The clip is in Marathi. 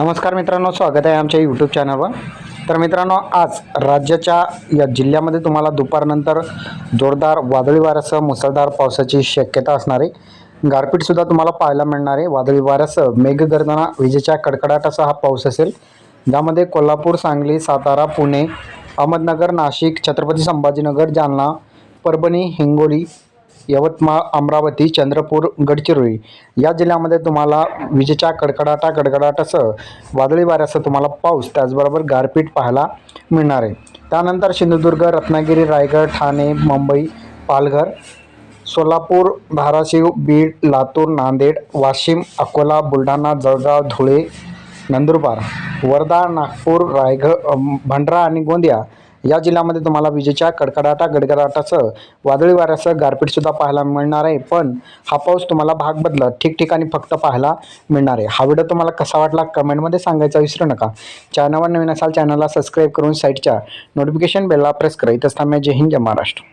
नमस्कार मित्रांनो स्वागत आहे आमच्या यूट्यूब चॅनलवर तर मित्रांनो आज राज्याच्या या जिल्ह्यामध्ये तुम्हाला दुपारनंतर जोरदार वादळी वाऱ्यासह मुसळधार पावसाची शक्यता असणार आहे गारपीटसुद्धा तुम्हाला पाहायला मिळणार आहे वादळी वाऱ्यासह मेघगर्जना विजेच्या कडकडाटाचा हा पाऊस असेल. ज्यामध्ये कोल्हापूर सांगली सातारा पुणे अहमदनगर नाशिक छत्रपती संभाजीनगर जालना परभणी हिंगोली यवतमाळ अमरावती चंद्रपूर गडचिरोली या जिल्ह्यामध्ये तुम्हाला विजेच्या कडकडाटा कडकडाटासह वादळी वाऱ्यासह तुम्हाला पाऊस त्याचबरोबर गारपीट पाहायला मिळणार आहे. त्यानंतर सिंधुदुर्ग रत्नागिरी रायगड ठाणे मुंबई पालघर सोलापूर धाराशिव बीड लातूर नांदेड वाशिम अकोला बुलढाणा जळगाव धुळे नंदुरबार वर्धा नागपूर रायगड भंडारा आणि गोंदिया या जिल्ह्यामध्ये तुम्हाला विजेच्या कडकडाटा गडगडाटासह वादळी वाऱ्यासह गारपीटसुद्धा पाहायला मिळणार आहे. पण हा पाऊस तुम्हाला भाग बदलत ठिकठिकाणी फक्त पाहायला मिळणार आहे. हा व्हिडिओ तुम्हाला कसा वाटला कमेंटमध्ये सांगायचा विसरू नका. चॅनलवर नवीन असाल चॅनलला सबस्क्राईब करून साईटच्या नोटिफिकेशन बेलला प्रेस करा. इथंच थांबा जय हिंद जय महाराष्ट्र.